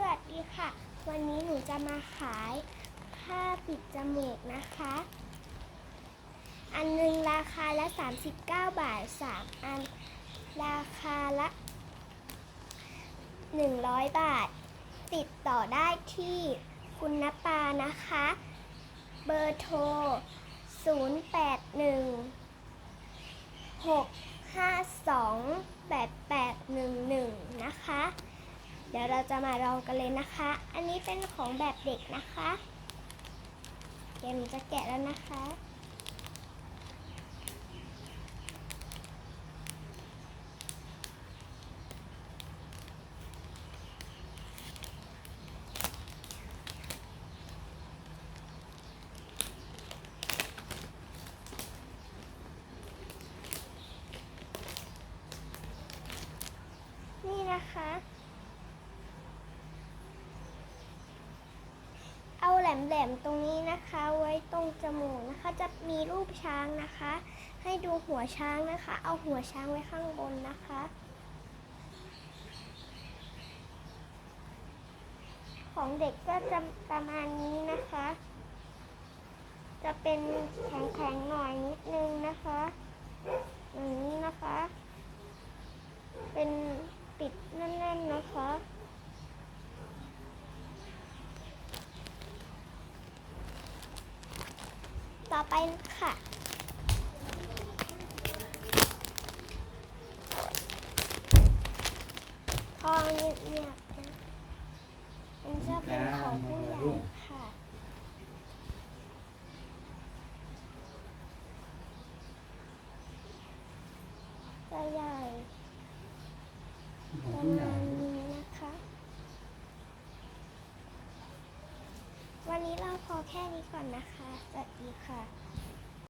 สวัสดีค่ะ วันนี้หนูจะมาขายผ้าปิดจมูกนะคะ อันหนึ่งราคาละ 39 บาท 3 อัน ราคาละ 100 บาท ติดต่อได้ที่คุณนปานะคะ เบอร์โทร 081 652 8811 นะคะ เดี๋ยวเราจะมาลองกันเลยนะคะ อันนี้เป็นของแบบเด็กนะคะเดี๋ยวหนูจะแกะแล้วนะคะ นี่นะคะ เอาแหลมๆตรงนี้นะคะ ไว้ตรงจมูกนะคะ จะมีรูปช้างนะคะ ให้ดูหัวช้างนะคะ เอาหัวช้างไว้ข้างบนนะคะ ของเด็กก็จะประมาณนี้นะคะ จะเป็นแข็งๆหน่อยนิดนึงนะคะอย่างนี้นะคะ เป็นปิดแน่นๆนะคะ ต่อไปค่ะ พอเงียบๆนะมันจะเป็นของผู้ใหญ่ค่ะจะใหญ่ณนี้นะคะ วันนี้เราพอแค่นี้ก่อนนะคะ สวัสดีค่ะ